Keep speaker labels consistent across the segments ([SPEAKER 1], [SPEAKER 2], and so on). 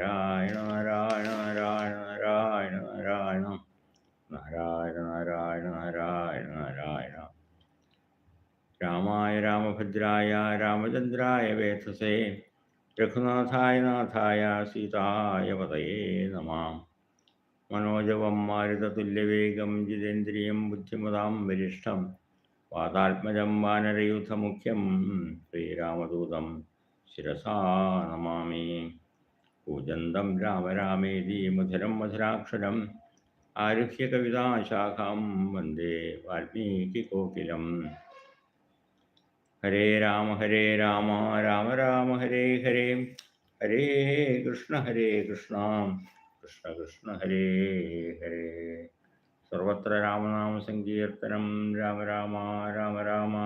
[SPEAKER 1] നാരായണ നാരായണ നാരായണ നാരായണ നാരായണ. നാരായണ നാരായണ നാരായണ നാരായണ. രാമായ രാമഭദ്രായ രാമചന്ദ്രായ വേധസേ. രഘുനാഥായ നാഥായ സീതായ പതയേ നമാം. മനോജവം മാരുതതുല്യവേഗം ജിതേന്ദ്രിയം ബുദ്ധിമതാം വരിഷ്ഠം വാതാത്മജം വാനരയൂഥമുഖ്യം ശ്രീരാമദൂതം ശിരസാ നമാമി. കൂജന്തം രാമ രാമേതി മധുരം മധുരാക്ഷരം ആരുഹ്യ കവിതാശാഖാം വന്ദേ വാൽമീകികോകിലം ഹരേ രാമ ഹരേ രാമ രാമ രാമ ഹരേ ഹരേ ഹരേ കൃഷ്ണ ഹരേ കൃഷ്ണ കൃഷ്ണ കൃഷ്ണ ഹരേ ഹരേ സർവത്ര രാമനാമ സങ്കീർത്തനം രാമ രാമ രാമ രാമ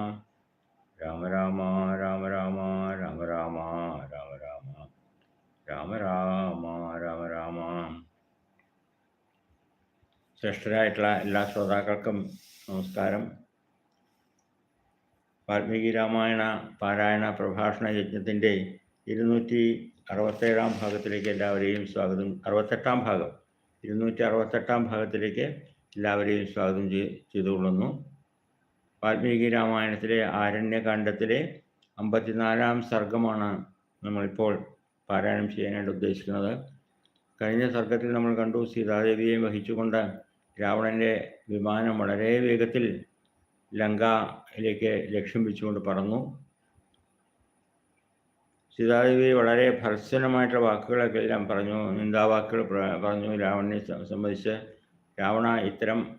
[SPEAKER 1] രാമ രാമ രാമ രാമ രാമ രാമ രാമ രാമ രാമ രാമ രാമ രാമ ശ്രേഷ്ഠരായിട്ടുള്ള എല്ലാ ശ്രോതാക്കൾക്കും നമസ്കാരം. വാൽമീകി രാമായണ പാരായണ പ്രഭാഷണ യജ്ഞത്തിന്റെ ഇരുന്നൂറ്റി അറുപത്തേഴാം ഭാഗത്തിലേക്ക് എല്ലാവരെയും സ്വാഗതം. അറുപത്തെട്ടാം ഭാഗം. ഇരുന്നൂറ്റി അറുപത്തെട്ടാം ഭാഗത്തിലേക്ക് എല്ലാവരെയും സ്വാഗതം ചെയ് ചെയ്തുകൊള്ളുന്നു. വാൽമീകി രാമായണത്തിലെ ആരണ്യകാണ്ഡത്തിലെ അമ്പത്തിനാലാം സർഗമാണ് നമ്മളിപ്പോൾ പാരായണം ചെയ്യാനായിട്ട് ഉദ്ദേശിക്കുന്നത്. കഴിഞ്ഞ സർഗത്തിൽ നമ്മൾ കണ്ടു സീതാദേവിയെ വഹിച്ചുകൊണ്ട് രാവണന്റെ വിമാനം വളരെ വേഗത്തിൽ ലങ്കയിലേക്ക് ലക്ഷ്യം വെച്ചുകൊണ്ട് പറന്നു. സീതാദേവി വളരെ ഭർസനമായിട്ടുള്ള വാക്കുകളൊക്കെ എല്ലാം പറഞ്ഞു. നിന്ദാവാക്കുകൾ പറഞ്ഞു രാവണനെ സംബന്ധിച്ച്. രാവണ ഇത്തരം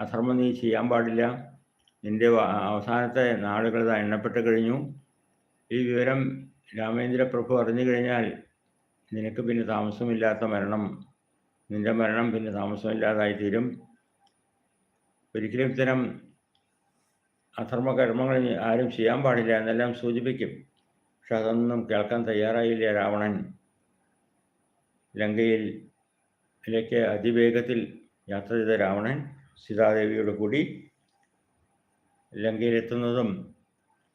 [SPEAKER 1] അധർമ്മം നീ ചെയ്യാൻ പാടില്ല. നിന്റെ അവസാനത്തെ നാളുകൾ എണ്ണപ്പെട്ട് കഴിഞ്ഞു. ഈ വിവരം രാമേന്ദ്ര പ്രഭു അറിഞ്ഞു കഴിഞ്ഞാൽ നിനക്ക് പിന്നെ താമസമില്ലാത്ത മരണം നിന്റെ മരണം പിന്നെ താമസമില്ലാതായി തീരും ഒരിക്കലും ഇത്തരം അധർമ്മ കർമ്മങ്ങൾ ആരും ചെയ്യാൻ പാടില്ല എന്നെല്ലാം സൂചിപ്പിക്കും. പക്ഷെ അതൊന്നും കേൾക്കാൻ തയ്യാറായില്ല രാവണൻ. ലങ്കയിൽ ലങ്കയിലേക്ക് അതിവേഗത്തിൽ യാത്ര ചെയ്ത രാവണൻ സീതാദേവിയോട് കൂടി ലങ്കയിലെത്തുന്നതും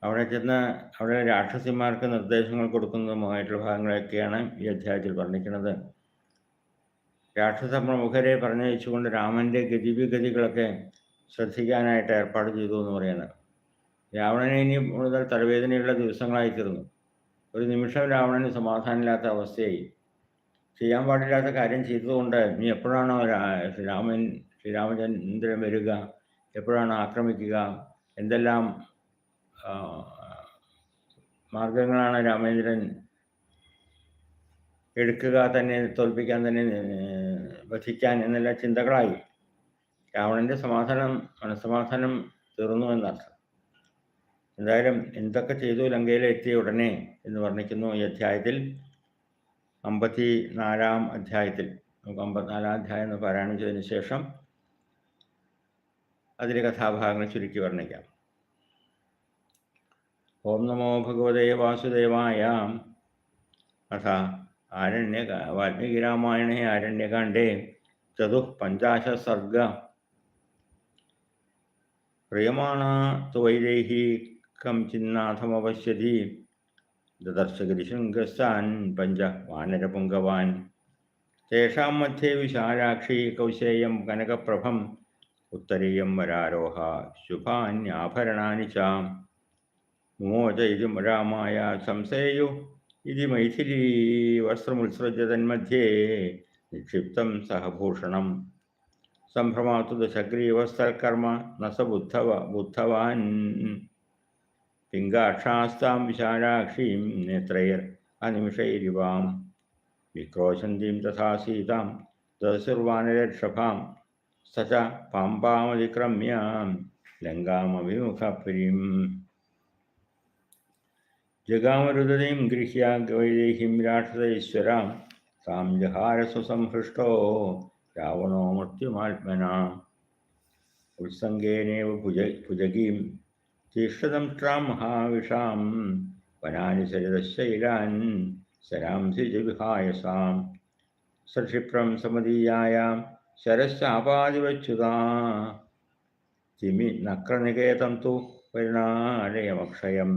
[SPEAKER 1] അവിടെ ചെന്ന് അവിടെ രാക്ഷസിമാർക്ക് നിർദ്ദേശങ്ങൾ കൊടുക്കുന്നതുമായിട്ടുള്ള ഭാഗങ്ങളൊക്കെയാണ് ഈ അധ്യായത്തിൽ വർണിക്കുന്നത്. രാക്ഷസ പ്രമുഖരെ പറഞ്ഞയച്ചുകൊണ്ട് രാമന്റെ ഗതിവിഗതികളൊക്കെ ശ്രദ്ധിക്കാനായിട്ട് ഏർപ്പാട് ചെയ്തു എന്ന് പറയുന്നത്. രാവണനെ ഇനി മുതൽ തലവേദനയുള്ള ദിവസങ്ങളായി തീർന്നു. ഒരു നിമിഷം രാവണന് സമാധാനമില്ലാത്ത അവസ്ഥയായി. ചെയ്യാൻ പാടില്ലാത്ത കാര്യം ചെയ്തതുകൊണ്ട് ഇനി എപ്പോഴാണോ രാമൻ ശ്രീരാമചന്ദ്രൻ വരിക എപ്പോഴാണ് ആക്രമിക്കുക എന്തെല്ലാം മാർഗങ്ങളാണ് രാമേന്ദ്രൻ എടുക്കുക തന്നെ തോൽപ്പിക്കാൻ തന്നെ വധിക്കാൻ എന്നുള്ള ചിന്തകളായി. രാവണന്റെ സമാധാനം മനസ്സമാധാനം തീർന്നു എന്നർത്ഥം എന്തായാലും എന്തൊക്കെ ചെയ്തു ലങ്കയിൽ എത്തിയ ഉടനെ എന്ന് വർണിക്കുന്നു ഈ അധ്യായത്തിൽ. അമ്പത്തി നാലാം അധ്യായത്തിൽ നമുക്ക് അമ്പത്തിനാലാം അധ്യായം എന്ന് പാരായണം ചെയ്തതിന് ശേഷം അതിലെ കഥാഭാഗങ്ങൾ ചുരുക്കി വർണിക്കാം. ओम नमो भगवते वासुदेवाय। अथ आरण्य वाल्मीकिरामायणे आरण्यकांडे चतुःपञ्चाशत् सर्ग प्रियमाणा तु वैदेही कं ददर्श ददर्शगिरिशृङ्गस्तान् पञ्च वानरपुङ्गवान् तेषां मध्ये विशालाक्षी कौशेयं कनकप्रभम्, उत्तरीयं वरारोह, शुभान्याभरणानि च। ശുഭാന്യാഭരണാനി ച മോച ഇതി രാമായ സംശയു ഇതി മൈഥിലീ വസ്ത്രമുത്സൃജ്യ തന്മധ്യേ നിക്ഷിപ്തം സഹഭൂഷണം സംഭ്രമാതു ദശഗ്രീവസ്ഥൽക്കർമ്മ ന സ ബുദ്ധവ ബുദ്ധവാൻ. പിംഗാക്ഷാസ്താം വിശാലാക്ഷീം നേത്രയർ അനിമിഷൈരിവാം. വിക്രോശന്തീം തഥാ സീതാം ദശുർവാനരക്ഷഭാം. സ പാമ്പാമതിക്രമ്യ ലങ്കാമഭിമുഖപുരീം. ജഗാമരുദതീം ഗൃഹ്യ വൈദേഹീം രാക്ഷസൈശ്വരാം. താം ജഹാരസുസംഹൃഷ്ടോ രാവണോ മൃത്യുമാത്മനാ. ഉത്സംഗേനേവ ഭുജ ഭുജഗീം തീക്ഷതംഷ്ട്രാം മഹാവിഷാം. വനാനി സരിതശൈലാൻ ശരാംസി ജവിഹായസാം സക്ഷിപ്രം സമതീയായാം ശരശ്ചാപാതിവച്യുതാ തിമി നക്രനികേതം തു പരിണാലയമക്ഷയം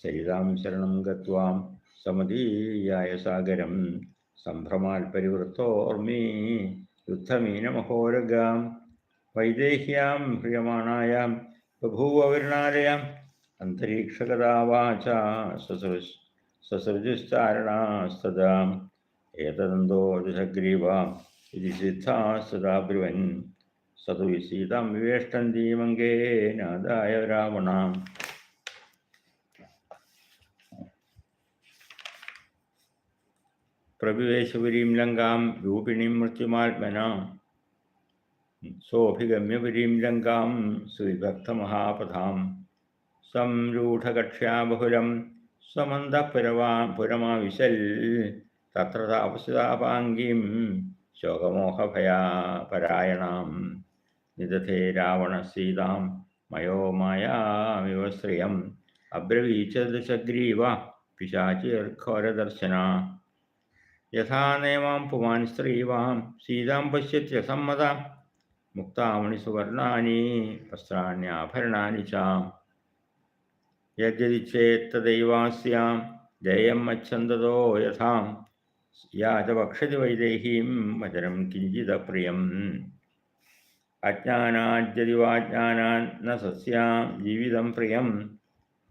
[SPEAKER 1] സരിതാം ശരണം ഗത്വാം സമതീയായ സാഗരം സംഭ്രമാൽ പരിവൃത്തോർമ്മീ യുദ്ധമീനമഹോരഗാം വൈദേഹ്യാം ഹ്രിയമാണായാം ബഭൂവരുണാലയാം അന്തരീക്ഷകഥാവാച സസൃജിസ്താരണാസ്തദാം സസൃജുസ്താരണാസ്തദാം ഏതദന്തോ ഇതി സിദ്ധാസ്തദാ ബ്രുവൻ. സതു സീതാം വിവേഷ്ടന്തീമങ്കേ നാദായ രാവണാം. പ്രവിവേശപുരീം ലങ്കാം രൂപിണീം മൃത്യുമാത്മന. സോഭിഗമ്യപുരീം ലങ്കാം ശ്രീഭക്തമഹാപഥാം സംരൂഢകക്ഷ്യാ ബഹുലം സമന്തപുരവാ പുരമാവിശൽ തത്ര താപസിതാപാംഗീം ശോകമോഹഭയാ പരായണാം നിദധേ രാവണ സീതാം മയോ മായാമിവ ശ്രിയം. അബ്രവീച്ചദശഗ്രീവ പിശാചിർഘോരദർശന യഥാ നേമാം പുമാൻ സ്ത്രീവാം സീതാം പശ്യത്യസമ്മത മുക്താമണി സുവർണാനി വസ്ത്രാണ്യാഭരണാനി ചാം. യജ്ഞതിച്ചേത്തദൈവാസ്യാം ജയം മച്ഛന്തതോ യഥാം. യാചവക്ഷതി വൈദേഹീം വചനം കിഞ്ചിതപ്രിയം അജ്ഞാനാജ്ഞതിവാജ്ഞാനാൻ ന സസ്യാം ജീവിതം പ്രിയം.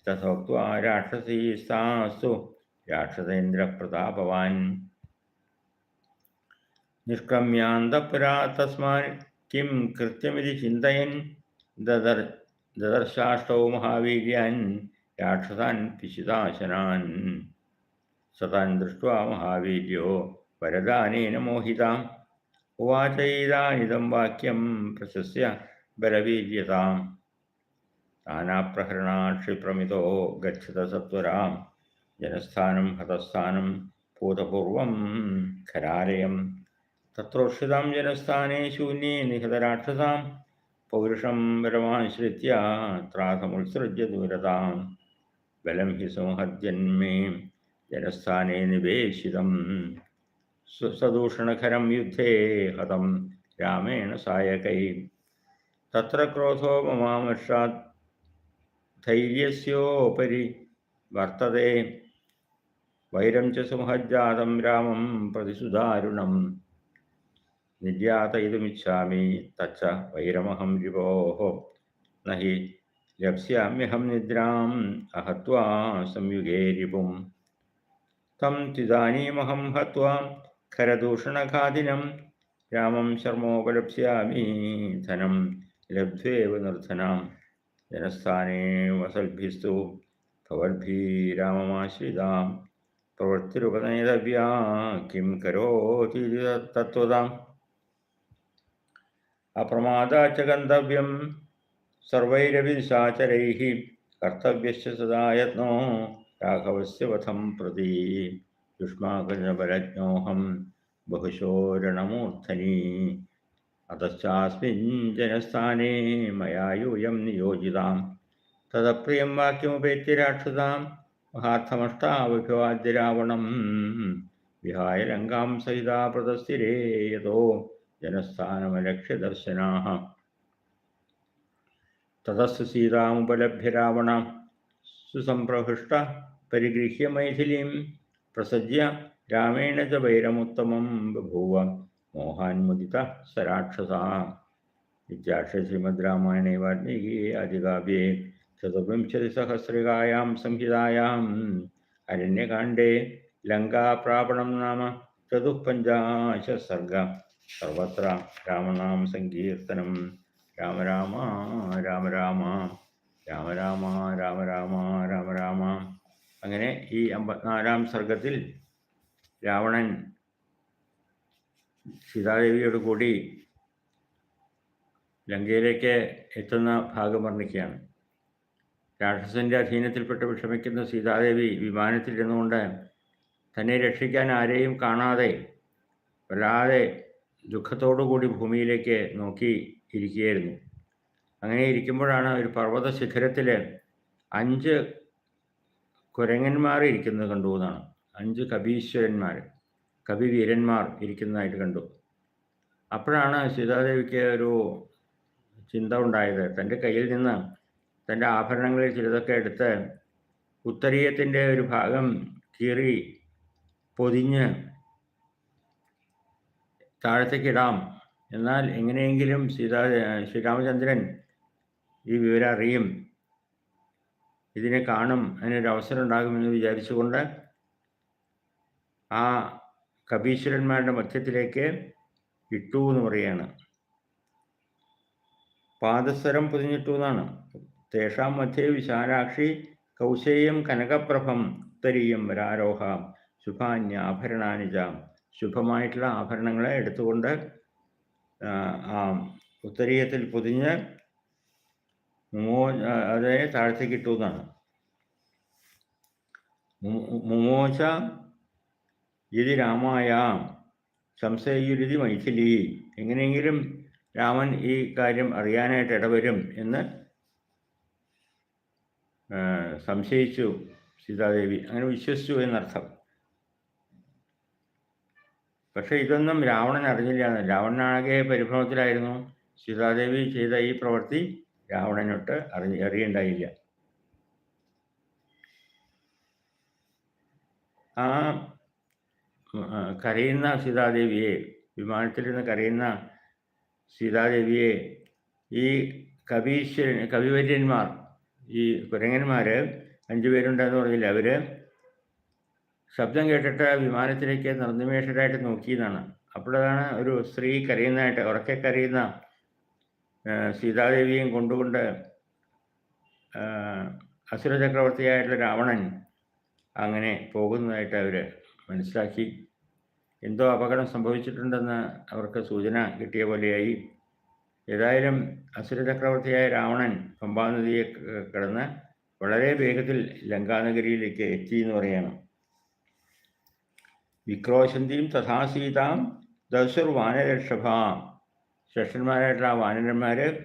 [SPEAKER 1] തഥോക്വാ രാക്ഷസീസ്താസ്തു രാക്ഷസേന്ദ്രപ്രതാപവാൻ. നിഷ്ക്രമ്യാന്തപുരാ തസ്മാൻ കിം കൃത്യമിതി ചിന്തയൻ ദദർ ദദർശാഷ്ടൗ മഹാവീര്യാൻ രാക്ഷസാൻ പിശിതാശനാൻ സതാൻ ദൃഷ്ട്വാ മഹാവീര്യോ വരദാനേന മോഹിതാം. ഉവാചൈതാനിതം വാക്യം പ്രശസ്യ ബലവീര്യതാം. താനാപ്രഹരണാക്ഷിപ്രമിതോ ഗച്ഛത സത്വരാം. ജനസ്ഥാനം ഹതസ്ഥാനം ഭൂതപൂർവം ഖരാലയം തത്രോഷിതാം ജനസ്ഥാനേ ശൂന്യേ നിഹതരാക്ഷസാം. പൗരുഷം പരമാശ്രിത്യ ത്രാസമുത്സൃജ്യ ദൂരതാം. ബലം ഹി സംഹദ്യന്മേ ജനസ്ഥാനേ നിവേശിതം. സദൂഷണഖരം യുദ്ധേ ഹതം രാമേണ സായകൈ. തത്ര ക്രോധോ മമാമർഷാത് ധൈര്യസ്യോപരി വർത്തതേ. വൈരം ച സംഹജാതം രാമം പ്രതിസുദാരുണം. നിര്യാതയിതുമിച്ഛാമി തച്ച വൈരമഹം രിപോः നഹി ലപ്സ്യാമ്യഹം നിദ്രാം അഹത്വാ സംയുഗേ രിപും. തം തിദാനീമഹം ഹത്വാ ഖരദൂഷണഘാതിനം. രാമം ശർമ്മോപലപ്സ്യാമി ധനം ലബ്ധ്വേവ നിർധനാം. ജനസ്ഥാനേ വസൽഭിസ്തു ഭവദ്ഭിരാമമാശ്രിതാം പ്രവൃത്തിരുപനേതവ്യാ കിം കരോതി തത്വതാം. അപ്രമാദാച്ച ഗന്തവ്യം സർവൈരവിശാചരൈ കർത്തവ്യശ്ച സദായത്നോ രാഘവസ്യ വധം പ്രതി യുഷ്മാകരജ്ഞോഹം ബഹുശോരണമൂർധനി അതശ്ചാസ്മിഞ്ജനസ്ഥാനേ മയാ യൂയം നിയോജിതാം തദപ്രിയം വാക്യമുപേത്തി രാക്ഷതാം മഹാർത്ഥമഷ്ടാവിഭവാദ്യരാവണം വിഹായ രംഗാം സഹിതാ പ്രതസ്ഥിരേയതോ യതോ जनस्थानमलक्ष्यदर्शनाः। ततस्तु सीतामुपलभ्य रावण सुसम्प्रहृष्ट परिगृह्य मैथिलीं, प्रसज्य रामेण च वैरमुत्तमं बभूव, मोहान्मुदितः स राक्षसः इत्याख्ये श्रीमद् रामायणे वाल्मीकि आदिकाव्ये चतुर्विंशतिसहस्रिकायां संहितायाम् अरण्यकाण्डे लङ्काप्रापणं नाम चतुःपञ्चाशत् सर्ग സർവത്ര രാമനാമ സങ്കീർത്തനം. രാമ രാമ രാമ രാമ രാമ രാമ രാമ രാമ രാമ രാമ. അങ്ങനെ ഈ അമ്പത്തിനാലാം സർഗത്തിൽ രാവണൻ സീതാദേവിയോട് കൂടി ലങ്കയിലേക്ക് എത്തുന്ന ഭാഗം വർണിക്കുകയാണ്. രാക്ഷസന്റെ അധീനത്തിൽപ്പെട്ട് വിഷമിക്കുന്ന സീതാദേവി വിമാനത്തിലിരുന്നുകൊണ്ട് തന്നെ രക്ഷിക്കാൻ ആരെയും കാണാതെ വല്ലാതെ ദുഃഖത്തോടുകൂടി ഭൂമിയിലേക്ക് നോക്കി ഇരിക്കുകയായിരുന്നു. അങ്ങനെ ഇരിക്കുമ്പോഴാണ് ഒരു പർവത ശിഖരത്തിൽ അഞ്ച് കുരങ്ങന്മാർ ഇരിക്കുന്നത് കണ്ടു എന്നാണ്. അഞ്ച് കവീശ്വരന്മാർ കവിവീരന്മാർ ഇരിക്കുന്നതായിട്ട് കണ്ടു. അപ്പോഴാണ് സീതാദേവിക്ക് ഒരു ചിന്ത ഉണ്ടായത്. തന്റെ കയ്യിൽ നിന്ന് തന്റെ ആഭരണങ്ങളിൽ ചിലതൊക്കെ എടുത്ത് ഉത്തരീയത്തിന്റെ ഒരു ഭാഗം കീറി പൊതിഞ്ഞ് താഴത്തേക്ക് ഇടാം. എന്നാൽ എങ്ങനെയെങ്കിലും സീതാ ശ്രീരാമചന്ദ്രൻ ഈ വിവരം അറിയും. ഇതിനെ കാണും. അതിനൊരു അവസരം ഉണ്ടാകുമെന്ന് വിചാരിച്ചുകൊണ്ട് ആ കപീശ്വരന്മാരുടെ മധ്യത്തിലേക്ക് ഇട്ടു എന്ന് പറയാണ് പാദസ്വരം പൊതിഞ്ഞിട്ടു എന്നാണ്. തേഷാം മധ്യേ വിശാലാക്ഷി കൗശേയം കനകപ്രഭം ഉത്തരീയം വരാരോഹ ശുഭാന്യ ആഭരണാനിജ ശുഭമായിട്ടുള്ള ആഭരണങ്ങളെ എടുത്തുകൊണ്ട് ഉത്തരീയത്തിൽ പൊതിഞ്ഞ് മുമോ അതേ താഴത്തേക്ക് ഇട്ടു എന്നാണ്. മുമോച ഇതി രാമായ സംശയുരുതി മൈഥിലി എങ്ങനെയെങ്കിലും രാമൻ ഈ കാര്യം അറിയാനായിട്ട് ഇടവരും എന്ന് സംശയിച്ചു സീതാദേവി. അങ്ങനെ വിശ്വസിച്ചു എന്നർത്ഥം. പക്ഷെ ഇതൊന്നും രാവണൻ അറിഞ്ഞില്ല. രാവണനാകെ പരിഭ്രമത്തിലായിരുന്നു. സീതാദേവി ചെയ്ത ഈ പ്രവൃത്തി രാവണനൊട്ട് അറിഞ്ഞ അറിയണ്ടായില്ല. ആ കരയുന്ന സീതാദേവിയെ വിമാനത്തിലിരുന്ന് കരയുന്ന സീതാദേവിയെ ഈ കവീശ്വരൻ കവിവര്യന്മാർ ഈ കുരങ്ങന്മാർ അഞ്ചുപേരുണ്ടെന്ന് പറഞ്ഞില്ല അവർ? ശബ്ദം കേട്ടിട്ട് വിമാനത്തിലേക്ക് നിർനിമേഷരായിട്ട് നോക്കിയതാണ്. അപ്പോഴതാണ് ഒരു സ്ത്രീ കരയുന്നതായിട്ട് ഉറക്കെ കരയുന്ന സീതാദേവിയും കൊണ്ടുകൊണ്ട് അസുര ചക്രവർത്തിയായിട്ടുള്ള രാവണൻ അങ്ങനെ പോകുന്നതായിട്ട് അവർ മനസ്സിലാക്കി. എന്തോ അപകടം സംഭവിച്ചിട്ടുണ്ടെന്ന് അവർക്ക് സൂചന കിട്ടിയ പോലെയായി. ഏതായാലും അസുര ചക്രവർത്തിയായ രാവണൻ പമ്പാനദിയെ കടന്ന് വളരെ വേഗത്തിൽ ലങ്കാനഗരിയിലേക്ക് എത്തി എന്ന് പറയണം. വിക്രോശന്തിയും തഥാസീതാം ദശുർ വാനരക്ഷഭാം. ശ്രേഷ്ഠന്മാരായിട്ടുള്ള ആ വാനരന്മാർ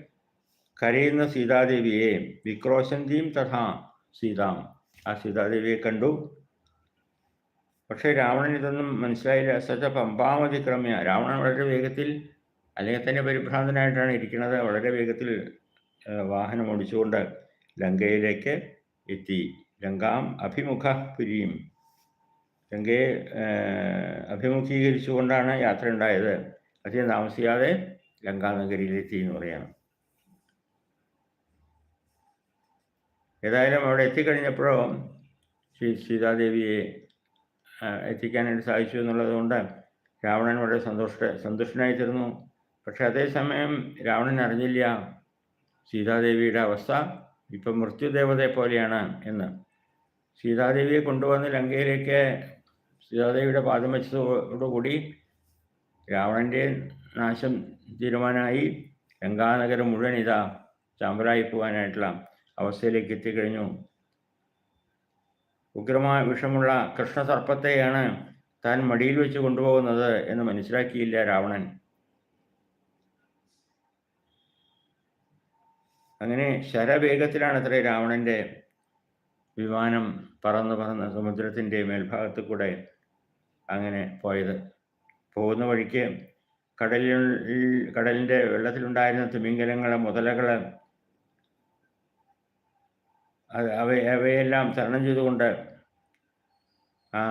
[SPEAKER 1] കരയുന്ന സീതാദേവിയെ വിക്രോശന്തിയും തഥാ സീതാം. ആ സീതാദേവിയെ കണ്ടു. പക്ഷേ രാവണൻ ഇതൊന്നും മനസ്സിലായില്ല. സച്ച പമ്പാമതിക്രമ്യ രാവണൻ വളരെ വേഗത്തിൽ അല്ലെങ്കിൽ തന്നെ പരിഭ്രാന്തനായിട്ടാണ് ഇരിക്കുന്നത് വളരെ വേഗത്തിൽ വാഹനം ഓടിച്ചുകൊണ്ട് ലങ്കയിലേക്ക് എത്തി. ലങ്കാം അഭിമുഖ പുരിയും. ആ, അഭിമുഖീകരിച്ചുകൊണ്ടാണ് യാത്ര ഉണ്ടായത് അധികം താമസിയാതെ ലങ്കാനഗരിയിലെത്തി എന്ന് പറയണം. ഏതായാലും അവിടെ എത്തിക്കഴിഞ്ഞപ്പോഴോ ശ്രീ സീതാദേവിയെ എത്തിക്കാനായിട്ട് സാധിച്ചു എന്നുള്ളതുകൊണ്ട് രാവണൻ വളരെ സന്തോഷ സന്തുഷ്ടനായിത്തീർന്നു. പക്ഷെ അതേസമയം രാവണൻ അറിഞ്ഞില്ല സീതാദേവിയുടെ അവസ്ഥ. ഇപ്പം മൃത്യുദേവതയെ പോലെയാണ് എന്ന്. സീതാദേവിയെ കൊണ്ടുവന്ന് ലങ്കയിലേക്ക് സീതാദേവിയുടെ പാദം വെച്ചതോടുകൂടി രാവണന്റെ നാശം തീരുമാനമായി ലങ്കാനഗരം മുഴുവൻ ഇതാ ചാമ്പരായി പോകാനായിട്ടുള്ള അവസ്ഥയിലേക്ക് എത്തിക്കഴിഞ്ഞു. ഉഗ്രമായ വിഷമുള്ള കൃഷ്ണസർപ്പത്തെയാണ് താൻ മടിയിൽ വെച്ച് കൊണ്ടുപോകുന്നത് എന്ന് മനസ്സിലാക്കിയില്ല രാവണൻ. അങ്ങനെ ശരവേഗത്തിലാണ് അത്രേ രാവണന്റെ വിമാനം പറന്ന് പറന്ന് സമുദ്രത്തിന്റെ മേൽഭാഗത്ത് കൂടെ അങ്ങനെ പോയത്. പോകുന്ന വഴിക്ക് കടലിൽ കടലിന്റെ വെള്ളത്തിലുണ്ടായിരുന്ന തിമിംഗലങ്ങൾ മുതലകൾ അത് അവ അവയെല്ലാം തരണം ചെയ്തുകൊണ്ട് ആ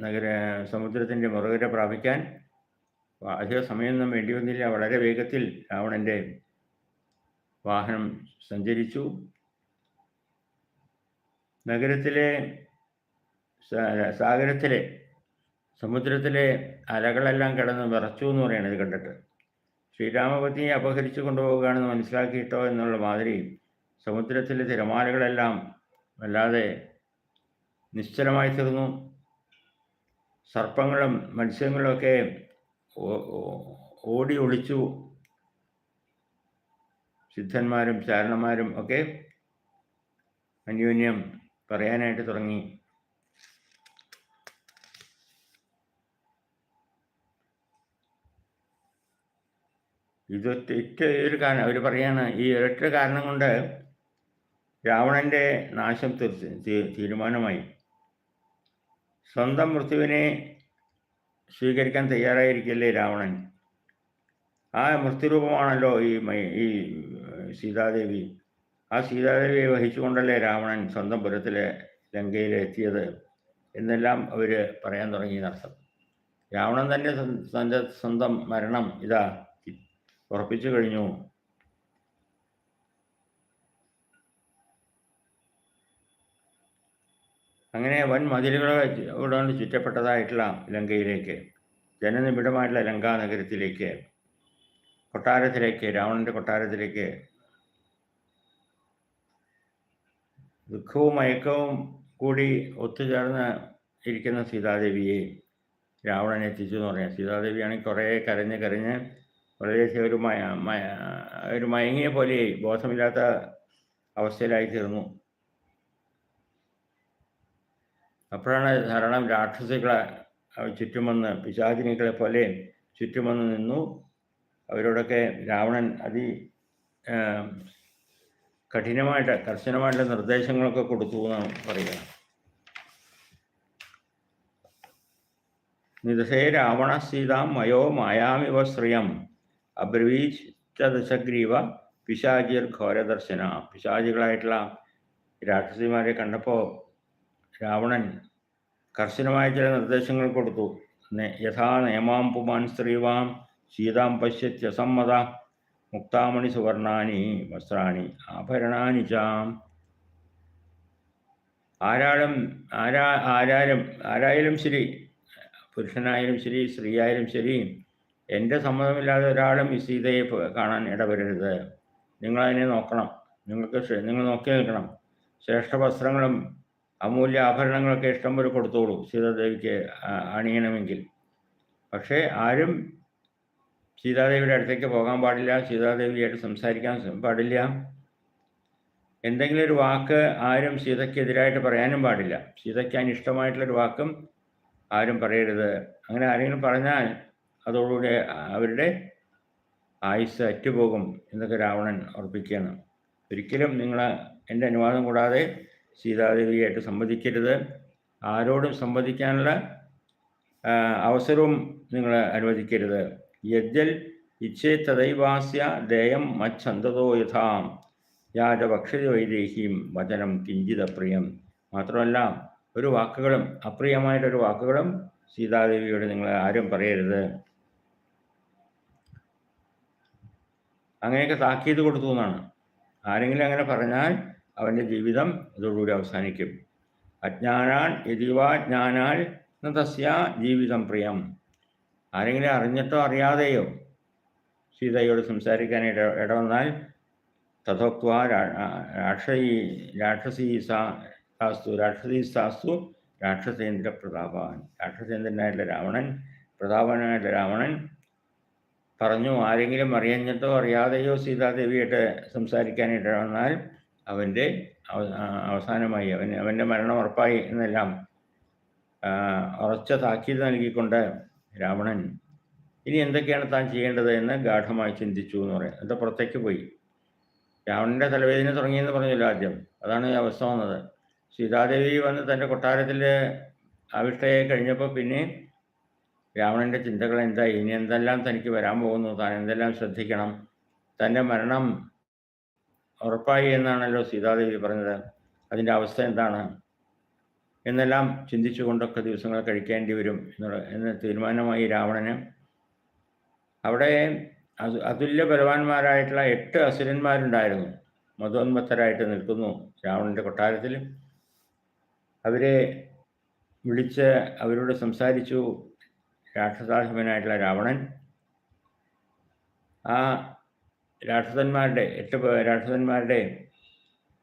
[SPEAKER 1] നഗര സമുദ്രത്തിന്റെ മുറുകര പ്രാപിക്കാൻ അധിക സമയമൊന്നും വേണ്ടി വന്നില്ല. വളരെ വേഗത്തിൽ രാവണന്റെ വാഹനം സഞ്ചരിച്ചു. നഗരത്തിലെ സാഗരത്തിലെ സമുദ്രത്തിലെ അലകളെല്ലാം കിടന്ന് വിറച്ചു എന്ന് പറയണത് കണ്ടിട്ട്. ശ്രീരാമപത്നിയെ അപഹരിച്ചു കൊണ്ടുപോവുകയാണെന്ന് മനസ്സിലാക്കിയിട്ടോ എന്നുള്ള മാതിരി സമുദ്രത്തിലെ തിരമാലകളെല്ലാം വല്ലാതെ നിശ്ചലമായി തീർന്നു. സർപ്പങ്ങളും മത്സ്യങ്ങളുമൊക്കെ ഓടി ഒളിച്ചു. സിദ്ധന്മാരും ചാരണന്മാരും ഒക്കെ അന്യോന്യം പറയാനായിട്ട് തുടങ്ങി. ഇതൊറ്റ ഒറ്റ ഒരു കാരണം അവർ പറയാണ് ഈ ഒരൊറ്റ കാരണം കൊണ്ട് രാവണന്റെ നാശം തീരുമാനമായി. സ്വന്തം മൃത്യുവിനെ സ്വീകരിക്കാൻ തയ്യാറായിരിക്കല്ലേ രാവണൻ? ആ മൃത്യുരൂപമാണല്ലോ ഈ ഈ സീതാദേവി ആ സീതാദേവിയെ വഹിച്ചുകൊണ്ടല്ലേ രാവണൻ സ്വന്തം പുരത്തിലെ ലങ്കയിൽ എത്തിയത് എന്നെല്ലാം അവർ പറയാൻ തുടങ്ങി എന്നർത്ഥം രാവണൻ തന്നെ തന്റെ സ്വന്തം മരണം ഇതാ ഉറപ്പിച്ചു കഴിഞ്ഞു. അങ്ങനെ വൻ മതിലുകളോട് ചുറ്റപ്പെട്ടതായിട്ടുള്ള ലങ്കയിലേക്ക് ജനനിബിഡമായിട്ടുള്ള ലങ്കാ നഗരത്തിലേക്ക് കൊട്ടാരത്തിലേക്ക് രാവണന്റെ കൊട്ടാരത്തിലേക്ക് ദുഃഖവും മയക്കവും കൂടി ഒത്തുചേർന്ന് ഇരിക്കുന്ന സീതാദേവിയെ രാവണൻ എത്തിച്ചു എന്ന് പറയാം സീതാദേവിയാണെങ്കിൽ കുറേ കരഞ്ഞ് കരഞ്ഞ് വളരെയധികം ഒരു മയ ഒരു മയങ്ങിയ പോലെ ബോധമില്ലാത്ത അവസ്ഥയിലായി തീർന്നു. അപ്പോഴാണ് ധാരാളം രാക്ഷസികളെ അവ ചുറ്റും വന്ന് പിശാചിനികളെ പോലെ ചുറ്റുമെന്ന് നിന്നു. അവരോടൊക്കെ രാവണൻ അതി കഠിനമായിട്ട് കർശനമായിട്ടുള്ള നിർദ്ദേശങ്ങളൊക്കെ കൊടുത്തു എന്നാണ് പറയുക. നിദശേ രാവണ സീതാം മയോ മായാമിവ ശ്രിയം. അബ്രവീച്ചദശഗ്രീവ പിശാചിയർ ഘോരദർശന. പിശാചികളായിട്ടുള്ള രാക്ഷസിമാരെ കണ്ടപ്പോൾ രാവണൻ കർശനമായ ചില നിർദ്ദേശങ്ങൾ കൊടുത്തു. യഥാ നേമാം പുമാൻ സ്ത്രീവാം സീതാം പശ്യത്യ സമ്മത. മുക്താമണി സുവർണാനി വസ്ത്രാണി ആഭരണാനി ചാം. ആരാളും ആരാ ആരാലും ആരായാലും ശരി പുരുഷനായാലും ശരി സ്ത്രീയായാലും ശരി എന്റെ സമ്മതമില്ലാതെ ഒരാളും ഈ സീതയെ കാണാൻ ഇടവരരുത്. നിങ്ങളതിനെ നോക്കണം. നിങ്ങൾക്ക് നിങ്ങൾ നോക്കി നിൽക്കണം. ശ്രേഷ്ഠ വസ്ത്രങ്ങളും അമൂല്യ ആഭരണങ്ങളൊക്കെ ഇഷ്ടം പോലെ കൊടുത്തോളൂ സീതാദേവിക്ക് അണിയണമെങ്കിൽ. പക്ഷേ ആരും സീതാദേവിയുടെ അടുത്തേക്ക് പോകാൻ പാടില്ല സീതാദേവിയായിട്ട് സംസാരിക്കാൻ പാടില്ല. എന്തെങ്കിലും ഒരു വാക്ക് ആരും സീതയ്ക്കെതിരായിട്ട് പറയാനും പാടില്ല. സീതയ്ക്ക് അനിഷ്ടമായിട്ടുള്ളൊരു വാക്കും ആരും പറയരുത്. അങ്ങനെ ആരെങ്കിലും പറഞ്ഞാൽ അതോടുകൂടി അവരുടെ ആയുസ് അറ്റുപോകും എന്നൊക്കെ രാവണൻ ഉറപ്പിക്കുകയാണ്. ഒരിക്കലും നിങ്ങൾ എന്റെ അനുവാദം കൂടാതെ സീതാദേവിയായിട്ട് സംവദിക്കരുത്. ആരോടും സംവദിക്കാനുള്ള അവസരവും നിങ്ങൾ അനുവദിക്കരുത്. യജ്ജൽ ഇച്ഛേ തദൈവാസ്യ ദേയം മച്ഛന്തതോ യഥാം. യാജഭക്ഷതി വൈദേഹിയും വചനം കിഞ്ചിതപ്രിയം. മാത്രമല്ല ഒരു വാക്കുകളും അപ്രിയമായിട്ടൊരു വാക്കുകളും സീതാദേവിയോട് നിങ്ങൾ ആരും പറയരുത്. അങ്ങനെയൊക്കെ താക്കീത് കൊടുത്തു എന്നാണ്. ആരെങ്കിലും അങ്ങനെ പറഞ്ഞാൽ അവന്റെ ജീവിതം ഇതോടുകൂടി അവസാനിക്കും. അജ്ഞാനാൻ യതിവാജ്ഞാനാൽ തസ്യ ജീവിതം പ്രിയം. ആരെങ്കിലും അറിഞ്ഞിട്ടോ അറിയാതെയോ സീതയോട് സംസാരിക്കാൻ ഇട ഇടവന്നാൽ തഥോക്വ രാക്ഷസീ രാക്ഷസീ സാസ്തു രാക്ഷസീ സാസ്തു രാക്ഷസേന്ദ്ര പ്രതാപൻ രാക്ഷസേന്ദ്രനായിട്ടുള്ള രാവണൻ പ്രതാപനായിട്ടുള്ള രാവണൻ പറഞ്ഞു ആരെങ്കിലും അറിയഞ്ഞിട്ടോ അറിയാതെയോ സീതാദേവിയായിട്ട് സംസാരിക്കാനായിട്ട് വന്നാൽ അവന്റെ അവ- അവസാനമായി അവൻ അവന്റെ മരണം ഉറപ്പായി എന്നെല്ലാം ഉറച്ച താക്കീത് നൽകിക്കൊണ്ട് രാവണൻ ഇനി എന്തൊക്കെയാണ് താൻ ചെയ്യേണ്ടത് എന്ന് ഗാഠമായി ചിന്തിച്ചു എന്ന് പറയാം. എന്നിട്ട് പുറത്തേക്ക് പോയി? രാവണന്റെ തലവേദന തുടങ്ങിയെന്ന് പറഞ്ഞല്ലോ ആദ്യം. അതാണ് ഈ അവസ്ഥ വന്നത്. സീതാദേവി വന്ന് തന്റെ കൊട്ടാരത്തിൽ ആവിഷ്ടയെ കഴിഞ്ഞപ്പോൾ പിന്നെ രാവണന്റെ ചിന്തകൾ എന്തായി? ഇനി എന്തെല്ലാം തനിക്ക് വരാൻ പോകുന്നു? താൻ എന്തെല്ലാം ശ്രദ്ധിക്കണം? തന്റെ മരണം ഉറപ്പായി എന്നാണല്ലോ സീതാദേവി പറഞ്ഞത്. അതിന്റെ അവസ്ഥ എന്താണ്? എന്നെല്ലാം ചിന്തിച്ചുകൊണ്ടൊക്കെ ദിവസങ്ങൾ കഴിക്കേണ്ടി വരും എന്നുള്ള എന്ന് തീരുമാനമായി രാവണന്. അവിടെ അത് അതുല്യ ബലവാന്മാരായിട്ടുള്ള എട്ട് അസുരന്മാരുണ്ടായിരുന്നു. മതോന്മത്തരായിട്ട് നിൽക്കുന്നു രാവണന്റെ കൊട്ടാരത്തിൽ അവരെ വിളിച്ച് അവരോട് സംസാരിച്ചു രാക്ഷസാഹിമനായിട്ടുള്ള രാവണൻ. ആ രാക്ഷസന്മാരുടെ എട്ട് രാക്ഷസന്മാരുടെ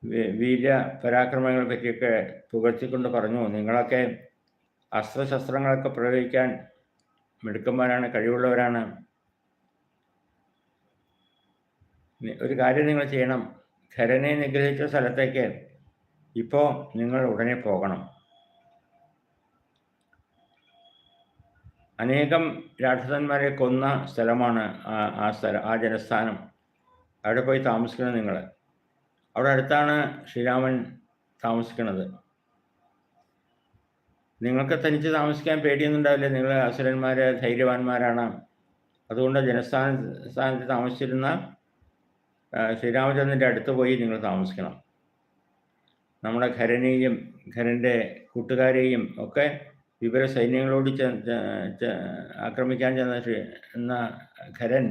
[SPEAKER 1] വീര്യ പരാക്രമങ്ങളെ പറ്റിയൊക്കെ പുകഴ്ത്തിക്കൊണ്ട് പറഞ്ഞു നിങ്ങളൊക്കെ അസ്ത്രശസ്ത്രങ്ങളൊക്കെ പ്രയോഗിക്കാൻ മിടുക്കന്മാരാണ് കഴിവുള്ളവരാണ്. ഒരു കാര്യം നിങ്ങൾ ചെയ്യണം. ഖരനെ നിഗ്രഹിച്ച സ്ഥലത്തേക്ക് ഇപ്പോൾ നിങ്ങൾ ഉടനെ പോകണം. അനേകം രാക്ഷസന്മാരെ കൊന്ന സ്ഥലമാണ് ആ സ്ഥലം ആ ജനസ്ഥാനം. അവിടെ പോയി താമസിക്കണം നിങ്ങൾ. അവിടെ അടുത്താണ് ശ്രീരാമൻ താമസിക്കുന്നത് നിങ്ങൾക്ക് തനിച്ച് താമസിക്കാൻ പേടിയൊന്നും ഉണ്ടാവില്ല നിങ്ങൾ അസുരന്മാർ ധൈര്യവാന്മാരാണ്. അതുകൊണ്ട് ജനസ്ഥാന സ്ഥാനത്ത് താമസിച്ചിരുന്ന ശ്രീരാമചന്ദ്രന്റെ അടുത്ത് പോയി നിങ്ങൾ താമസിക്കണം. നമ്മുടെ ഖരനെയും ഖരന്റെ കൂട്ടുകാരെയും ഒക്കെ വിവര സൈന്യങ്ങളോട് ആക്രമിക്കാൻ ചെന്ന എന്ന ഖരൻ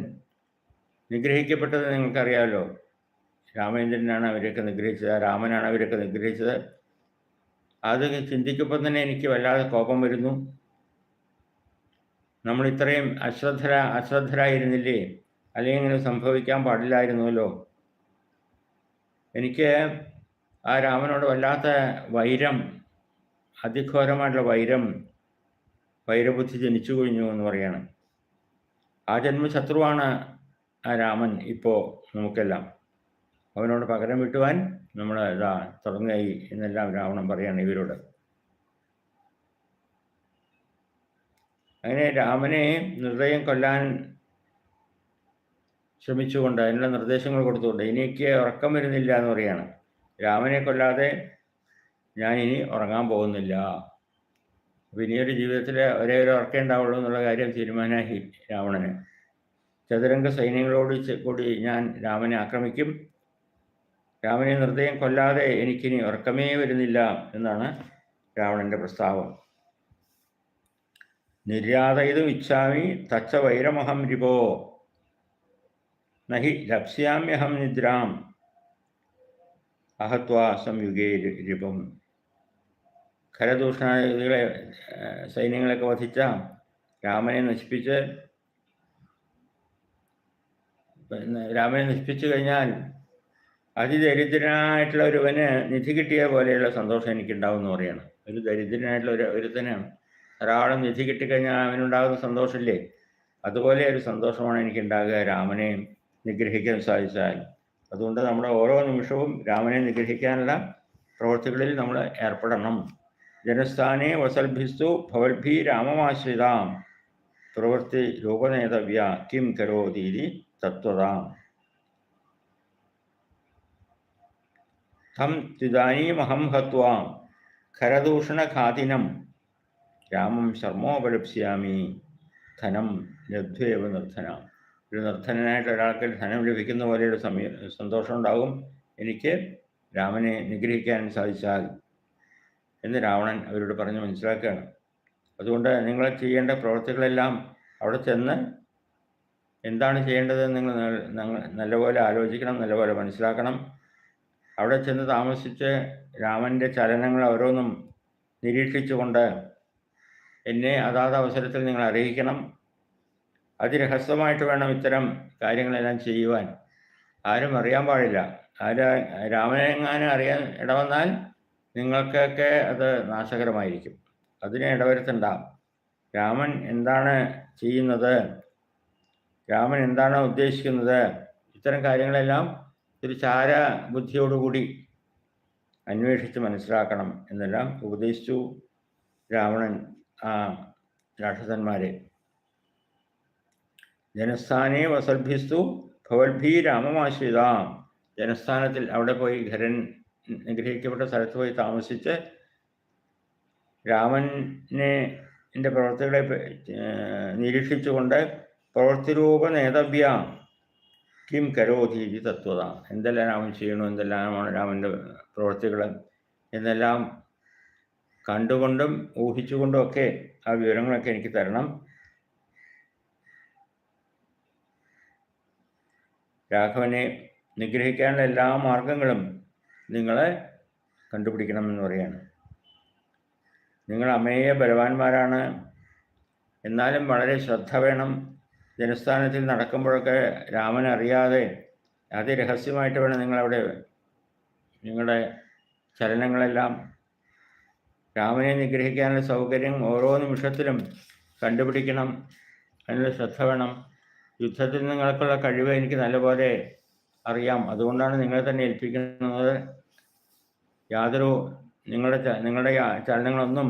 [SPEAKER 1] നിഗ്രഹിക്കപ്പെട്ടത് നിങ്ങൾക്കറിയാമല്ലോ രാമേന്ദ്രനാണ് അവരെയൊക്കെ നിഗ്രഹിച്ചത് രാമനാണ് അവരെയൊക്കെ നിഗ്രഹിച്ചത്. അത് ചിന്തിക്കുമ്പോൾ തന്നെ എനിക്ക് വല്ലാതെ കോപം വരുന്നു. നമ്മൾ ഇത്രയും അശ്രദ്ധര അശ്രദ്ധരായിരുന്നില്ലേ? അല്ലെങ്കിൽ ഇങ്ങനെ സംഭവിക്കാൻ പാടില്ലായിരുന്നല്ലോ? എനിക്ക് ആ രാമനോട് വല്ലാത്ത വൈരം അതിഘോരമായിട്ടുള്ള വൈരം വൈരബുദ്ധി ജനിച്ചു കഴിഞ്ഞു എന്ന് പറയാണ്. ആ ജന്മശത്രുവാണ് ആ രാമൻ ഇപ്പോൾ നമുക്കെല്ലാം. അവനോട് പകരം വീട്ടുവാൻ നമ്മൾ ഇതാ തുടങ്ങി എന്നെല്ലാം രാവണൻ പറയാണ് ഇവരോട്. അങ്ങനെ രാമനെ നിർദ്ദയം കൊല്ലാൻ ശ്രമിച്ചുകൊണ്ട് അതിനുള്ള നിർദ്ദേശങ്ങൾ കൊടുത്തുകൊണ്ട് എനിക്ക് ഉറക്കം വരുന്നില്ല എന്ന് പറയാണ്. രാമനെ കൊല്ലാതെ ഞാൻ ഇനി ഉറങ്ങാൻ പോകുന്നില്ല. അപ്പം ഇനിയൊരു ജീവിതത്തിൽ ഒരേ ഒരു ഉറക്കേ ഉണ്ടാവുള്ളൂ എന്നുള്ള കാര്യം തീരുമാനമായി രാവണന്. ചതുരംഗ സൈന്യങ്ങളോട് കൂടി ഞാൻ രാമനെ ആക്രമിക്കും. രാമനെ നിർദ്ദയം കൊല്ലാതെ എനിക്കിനി ഉറക്കമേ വരുന്നില്ല എന്നാണ് രാവണന്റെ പ്രസ്താവം. നിര്യാതയിതും ഇച്ഛാമി തച്ച വൈരമഹം രിപോ. നഹി ലപ്സ്യാമ്യഹം നിദ്രാം. അഹത്വാസം യുഗേ രിപം. ഖരദൂഷണാദികളെ ഏഹ്, സൈന്യങ്ങളൊക്കെ വധിച്ച രാമനെ നശിപ്പിച്ച് രാമനെ നശിപ്പിച്ചു കഴിഞ്ഞാൽ അതിദരിദ്രനായിട്ടുള്ള ഒരുവന് നിധി കിട്ടിയ പോലെയുള്ള സന്തോഷം എനിക്കുണ്ടാവും എന്ന് പറയണം. ഒരു ദരിദ്രനായിട്ടുള്ള ഒരു ഒരുത്തന് ധാരാളം നിധി കിട്ടിക്കഴിഞ്ഞാൽ അവനുണ്ടാകുന്ന സന്തോഷമില്ലേ? അതുപോലെ ഒരു സന്തോഷമാണ് എനിക്കുണ്ടാകുക. രാമനെ നിഗ്രഹിക്കാൻ സാധിച്ചാൽ. അതുകൊണ്ട് നമ്മുടെ ഓരോ നിമിഷവും രാമനെ നിഗ്രഹിക്കാനുള്ള പ്രവൃത്തികളിൽ നമ്മൾ ഏർപ്പെടണം. ജനസ്ഥാനെ വസൽഭിസ്തു ഭവൽഭി രാമമാശ്രിതാം. പ്രവൃത്തി രൂപനേതവ്യ കിം കരോതീതി തത്വതാം. തം ത്വിദാനീമഹം ഹത്വാം ഖരദൂഷണഘാതിനം രാമം ശർമ്മോപലപ്സ്യാമി ധനം ലബ്ധ്വേവ നിർധന. ഒരു നിർധനനായിട്ട് ഒരാൾക്ക് ധനം ലഭിക്കുന്ന പോലെയുള്ള സമയ സന്തോഷം ഉണ്ടാകും. എനിക്ക് രാമനെ നിഗ്രഹിക്കാൻ സാധിച്ചാൽ എന്ന് രാവണൻ അവരോട് പറഞ്ഞ് മനസ്സിലാക്കുകയാണ്. അതുകൊണ്ട് നിങ്ങൾ ചെയ്യേണ്ട പ്രവൃത്തികളെല്ലാം അവിടെ ചെന്ന് എന്താണ് ചെയ്യേണ്ടതെന്ന് നിങ്ങൾ നല്ലപോലെ ആലോചിക്കണം നല്ലപോലെ മനസ്സിലാക്കണം. അവിടെ ചെന്ന് താമസിച്ച് രാമന്റെ ചലനങ്ങൾ ഓരോന്നും നിരീക്ഷിച്ചുകൊണ്ട് എന്നെ അതാത് അവസരത്തിൽ നിങ്ങൾ അറിയിക്കണം. അതിരഹസ്യമായിട്ട് വേണം ഇത്തരം കാര്യങ്ങളെല്ലാം ചെയ്യുവാൻ. ആരും അറിയാൻ പാടില്ല. ആര് രാമനെങ്ങാനും അറിയാൻ ഇടവന്നാൽ നിങ്ങൾക്കൊക്കെ അത് നാശകരമായിരിക്കും. അതിനെ ഇടവരുത്തണ്ട. രാമൻ എന്താണ് ചെയ്യുന്നത്? രാമൻ എന്താണ് ഉദ്ദേശിക്കുന്നത്? ഇത്തരം കാര്യങ്ങളെല്ലാം ഒരു ചാര ബുദ്ധിയോടുകൂടി അന്വേഷിച്ച് മനസ്സിലാക്കണം എന്നെല്ലാം ഉപദേശിച്ചു രാവണൻ ആ രാക്ഷസന്മാരെ. ജനസ്ഥാനേ വസൽഭിസ്തു ഭവൽഭീ രാമമാശ്രിതാം. ജനസ്ഥാനത്തിൽ അവിടെ പോയി ഖരൻ നിഗ്രഹിക്കപ്പെട്ട സ്ഥലത്ത് പോയി താമസിച്ച് രാമനെ എന്റെ പ്രവർത്തികളെ നിരീക്ഷിച്ചുകൊണ്ട് പ്രവൃത്തിരൂപ നേതവ്യ. കിം ഇതി തത്വത. എന്തെല്ലാം രാമൻ ചെയ്യണു എന്തെല്ലാമാണ് രാമന്റെ പ്രവൃത്തികൾ എന്നെല്ലാം കണ്ടുകൊണ്ടും ഊഹിച്ചുകൊണ്ടും ഒക്കെ ആ വിവരങ്ങളൊക്കെ എനിക്ക് തരണം. രാഘവനെ നിഗ്രഹിക്കാനുള്ള എല്ലാ മാർഗങ്ങളും നിങ്ങളെ കണ്ടുപിടിക്കണമെന്ന് പറയാണ് നിങ്ങൾ അമേയ ബലവാന്മാരാണ്. എന്നാലും വളരെ ശ്രദ്ധ വേണം. ജനസ്ഥാനത്തിൽ നടക്കുമ്പോഴൊക്കെ രാമൻ അറിയാതെ അതിരഹസ്യമായിട്ട് വേണം നിങ്ങളവിടെ നിങ്ങളുടെ ചലനങ്ങളെല്ലാം. രാമനെ നിഗ്രഹിക്കാനുള്ള സൗകര്യം ഓരോ നിമിഷത്തിലും കണ്ടുപിടിക്കണം. അതിനുള്ള ശ്രദ്ധ വേണം. യുദ്ധത്തിൽ നിങ്ങൾക്കുള്ള കഴിവ് എനിക്ക് നല്ലപോലെ അറിയാം. അതുകൊണ്ടാണ് നിങ്ങളെ തന്നെ ഏൽപ്പിക്കുന്നത്. യാതൊരു നിങ്ങളുടെ നിങ്ങളുടെ ചലനങ്ങളൊന്നും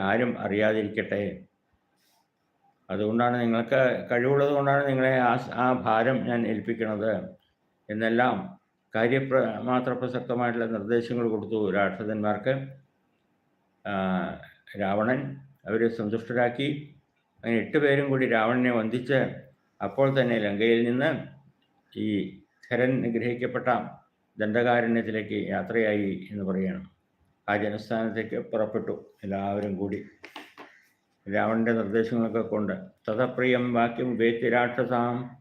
[SPEAKER 1] ആരും അറിയാതിരിക്കട്ടെ. അതുകൊണ്ടാണ് നിങ്ങൾക്ക് കഴിവുള്ളത് കൊണ്ടാണ് നിങ്ങളെ ആ ആ ഭാരം ഞാൻ ഏൽപ്പിക്കുന്നത് എന്നെല്ലാം കാര്യപ്ര മാത്ര പ്രസക്തമായിട്ടുള്ള നിർദ്ദേശങ്ങൾ കൊടുത്തു രാക്ഷസന്മാർക്ക് രാവണൻ അവരെ സന്തുഷ്ടരാക്കി. അങ്ങനെ എട്ട് പേരും കൂടി രാവണനെ വന്ദിച്ച് അപ്പോൾ തന്നെ ലങ്കയിൽ നിന്ന് ഈ ഖരൻ നിഗ്രഹിക്കപ്പെട്ട ദണ്ഡകാരണ്യത്തിലേക്ക് യാത്രയായി എന്ന് പറയണം. ആ ജനസ്ഥാനത്തേക്ക് പുറപ്പെട്ടു എല്ലാവരും കൂടി. രാവണന്റെ നിർദ്ദേശങ്ങളൊക്കെ കൊണ്ട്. തഥപ്രിയം വാക്യം ഉപേത്തി രാക്ഷസാം.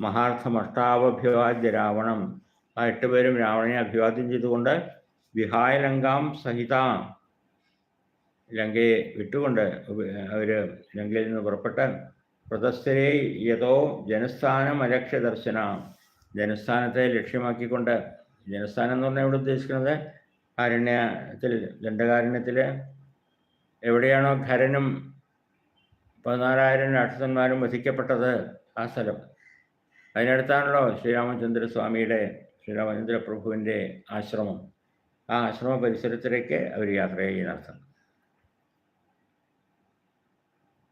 [SPEAKER 1] മഹാർത്ഥമഷ്ടാവഭിവാദ്യ രാവണം. ആ എട്ടുപേരും രാവണനെ അഭിവാദ്യം ചെയ്തുകൊണ്ട് വിഹായ ലങ്കാം സഹിതാം. ലങ്കയെ വിട്ടുകൊണ്ട് അവർ ലങ്കയിൽ നിന്ന് പുറപ്പെട്ട് പ്രതസ്ഥരെ യഥോ ജനസ്ഥാനം അലക്ഷ്യ ദർശന. ജനസ്ഥാനത്തെ ലക്ഷ്യമാക്കിക്കൊണ്ട് ജനസ്ഥാനം എന്ന് പറഞ്ഞാൽ ഇവിടെ ഉദ്ദേശിക്കുന്നത്? അരണ്യത്തിൽ ദണ്ഡകാരണ്യത്തിൽ എവിടെയാണോ ഖരനും പതിനാലായിരം രാക്ഷസന്മാരും വധിക്കപ്പെട്ടത് ആ സ്ഥലം. അതിനടുത്താണല്ലോ ശ്രീരാമചന്ദ്ര സ്വാമിയുടെ ശ്രീരാമചന്ദ്ര പ്രഭുവിന്റെ ആശ്രമം. ആ ആശ്രമ പരിസരത്തിലേക്ക് അവർ യാത്ര ചെയ്യുന്നർത്ഥം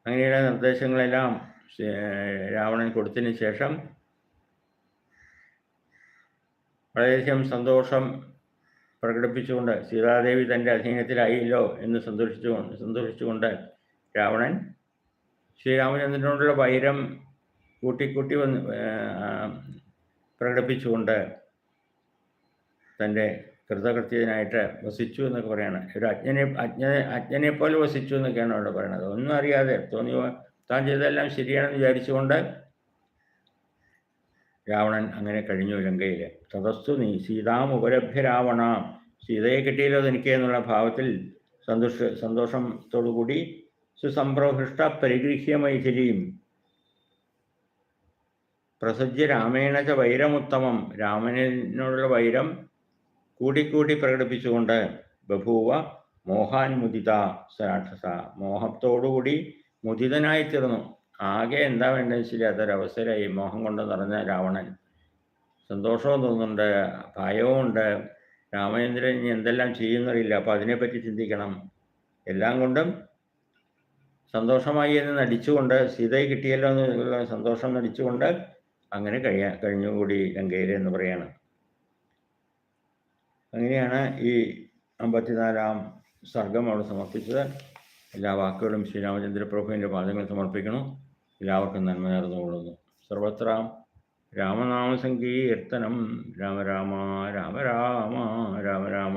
[SPEAKER 1] അങ്ങനെയുള്ള നിർദ്ദേശങ്ങളെല്ലാം രാവണൻ കൊടുത്തതിന് ശേഷം വളരെയധികം സന്തോഷം പ്രകടിപ്പിച്ചുകൊണ്ട് സീതാദേവി തന്റെ അധീനത്തിലായില്ലോ എന്ന് സന്തോഷിച്ചു സന്തോഷിച്ചുകൊണ്ട് രാവണൻ ശ്രീരാമചന്ദ്രനോടുള്ള വൈരം കൂട്ടിക്കൂട്ടി വന്ന് പ്രകടിപ്പിച്ചുകൊണ്ട് തന്റെ കൃതകൃത്യനായിട്ട് വസിച്ചു എന്നൊക്കെ പറയണം. ഒരു അജ്ഞനെ അജ്ഞ അജ്ഞനെ പോലെ വസിച്ചു എന്നൊക്കെയാണ് അവിടെ പറയുന്നത് ഒന്നും അറിയാതെ തോന്നി താൻ ചെയ്തതെല്ലാം ശരിയാണെന്ന് വിചാരിച്ചുകൊണ്ട് രാവണൻ അങ്ങനെ കഴിഞ്ഞു ലങ്കയിൽ തതസ്തു നീ സീതാം ഉപലഭ്യ രാവണ. സീതയെ കിട്ടിയല്ലോ എനിക്ക് എന്നുള്ള ഭാവത്തിൽ സന്തോഷ സന്തോഷത്തോടുകൂടി സുസംപ്രഹൃഷ്ട പരിഗൃഹ്യ മൈഥിലിയും പ്രസജ്യ രാമേണ വൈരമുത്തമം രാമനോടുള്ള വൈരം കൂടിക്കൂടി പ്രകടിപ്പിച്ചുകൊണ്ട് ബഭൂവ മോഹാൻമുദിത സരാക്ഷസ മോഹത്തോടുകൂടി മുദിതനായി തീർന്നു ആകെ എന്താ വേണ്ടതെന്ന് വെച്ചാൽ അതൊരവസരമായി. മോഹം കൊണ്ട് നിറഞ്ഞ രാവണൻ. സന്തോഷവും തോന്നുന്നുണ്ട് ഭയവും ഉണ്ട്. രാമചന്ദ്രൻ ഇനി എന്തെല്ലാം ചെയ്യുന്നറിയില്ല. അപ്പോൾ അതിനെപ്പറ്റി ചിന്തിക്കണം. എല്ലാം കൊണ്ടും സന്തോഷമായി എന്ന് നടിച്ചുകൊണ്ട് സീതയെ കിട്ടിയല്ലോ എന്നുള്ള സന്തോഷം നടിച്ചുകൊണ്ട് അങ്ങനെ കഴിയാ കഴിഞ്ഞുകൂടി ലങ്കയിൽ എന്ന് പറയാണ്. അങ്ങനെയാണ് ഈ അമ്പത്തിനാലാം സർഗം അവിടെ സമർപ്പിച്ചത്. എല്ലാ വാക്കുകളും ശ്രീരാമചന്ദ്രപ്രഭുവിന്റെ പാദങ്ങൾ സമർപ്പിക്കണം എല്ലാവർക്കും നന്മ നേർന്നുകൊള്ളുന്നു സർവത്ര രാമനാമ സങ്കീർത്തനം രാമ രാമ രാമ രാമ രാമ. രാമ രാമ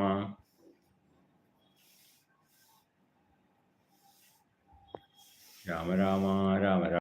[SPEAKER 1] രാമ രാമ.